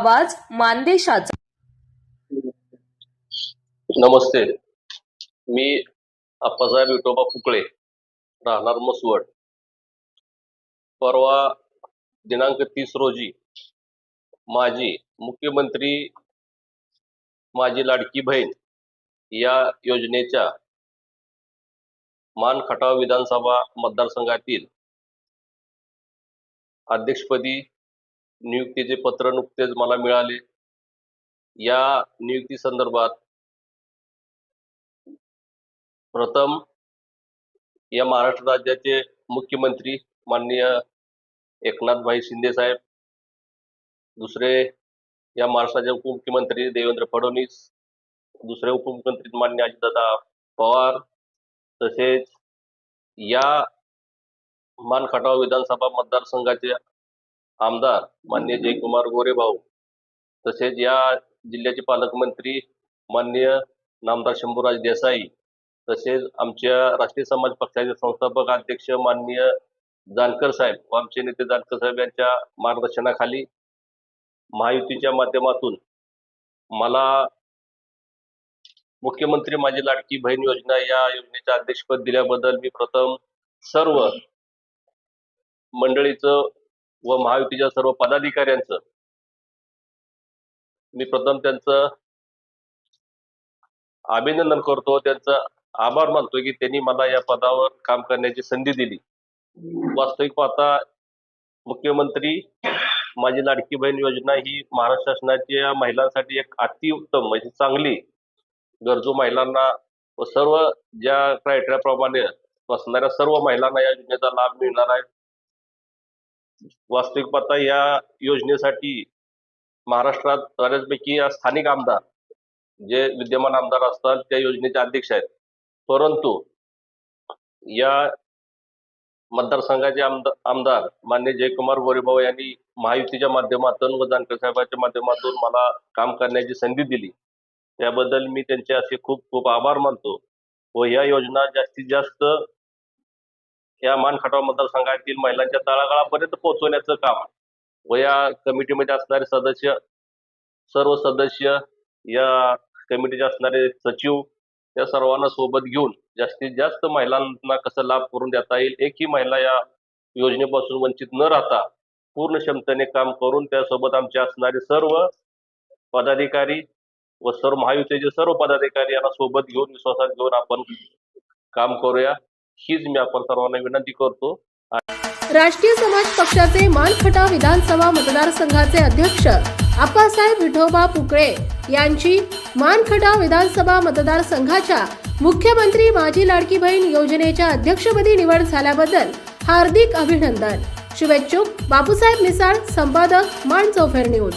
आवाज मानदेशाचा. नमस्ते. मी अप्पासाहेब विठोबा फुकळे राहणार मसवड परवा दिनांक तीस रोजी माझी मुख्यमंत्री माझी लाडकी बहीण या योजनेच्या मान खटाव विधानसभा मतदारसंघातील अध्यक्षपदी नियुक्तीचे पत्र नुकतेच मला मिळाले. या नियुक्ती संदर्भात प्रथम या महाराष्ट्र राज्याचे मुख्यमंत्री माननीय एकनाथभाई शिंदे साहेब दुसरे या महाराष्ट्राचे उपमुख्यमंत्री देवेंद्र फडणवीस दुसरे उपमुख्यमंत्री माननीय अजितदादा पवार तसेच या मानखटाव विधानसभा मतदारसंघाचे आमदार माननीय जयकुमार गोरेभाऊ तसेच या जिल्ह्याचे पालकमंत्री माननीय नामदार शंभूराज देसाई तसेच आमच्या राष्ट्रीय समाज पक्षाचे संस्थापक अध्यक्ष माननीय जानकर साहेब व आमचे नेते जानकर साहेब यांच्या मार्गदर्शनाखाली महायुतीच्या माध्यमातून मला मुख्यमंत्री माझी लाडकी बहीण योजना या योजनेचे अध्यक्षपद दिल्याबद्दल मी प्रथम सर्व मंडळीचं व महायुतीच्या सर्व पदाधिकाऱ्यांचं. मी प्रथम त्यांचं अभिनंदन करतो. त्यांचं आभार मानतो की त्यांनी मला या पदावर काम करण्याची संधी दिली. वास्तविक पाहता मुख्यमंत्री माझी लाडकी बहीण योजना ही महाराष्ट्र शासनाच्या महिलांसाठी एक अतिउत्तम म्हणजे चांगली गरजू महिलांना व सर्व ज्या क्रायटेरियाप्रमाणे बसणाऱ्या सर्व महिलांना या योजनेचा लाभ मिळणार आहे. वास्तविक पाहता या योजनेसाठी महाराष्ट्रात बऱ्याचपैकी या स्थानिक आमदार जे विद्यमान आमदार असतात त्या योजनेचे अध्यक्ष आहेत. परंतु या मतदारसंघाचे आमदार आमदार मान्य जयकुमार गोरेभाऊ यांनी महायुतीच्या माध्यमातून व जानकर साहेबांच्या माध्यमातून मला काम करण्याची संधी दिली. त्याबद्दल मी त्यांचे असे खूप खूप आभार मानतो व या योजना जास्तीत जास्त या मानखटाव मतदारसंघातील महिलांच्या तळागाळापर्यंत पोहोचवण्याचं काम व या कमिटीमध्ये असणारे सदस्य सर्व सदस्य या कमिटीचे असणारे सचिव या सर्वांना सोबत घेऊन जास्तीत जास्त महिलांना कसं लाभ करून देता येईल एकही महिला या योजनेपासून वंचित न राहता पूर्ण क्षमतेने काम करून त्यासोबत आमचे असणारे सर्व पदाधिकारी व सर्व महायुतीचे सर्व पदाधिकारी यांना सोबत घेऊन विश्वासात घेऊन आपण काम करूया. हीच मी आपण सर्वांना विनंती करतो. राष्ट्रीय समाज पक्षाचे मानखटा विधानसभा मतदारसंघाचे अध्यक्ष आप्पासाहेब विठोबा पुकळे यांची मानखटा विधानसभा मतदारसंघाच्या मुख्यमंत्री माझी लाडकी बहीण योजनेच्या अध्यक्षपदी निवड झाल्याबद्दल हार्दिक अभिनंदन. शुभेच्छुक. बापूसाहेब मिसाळ संपादक मान चौफेर न्यूज.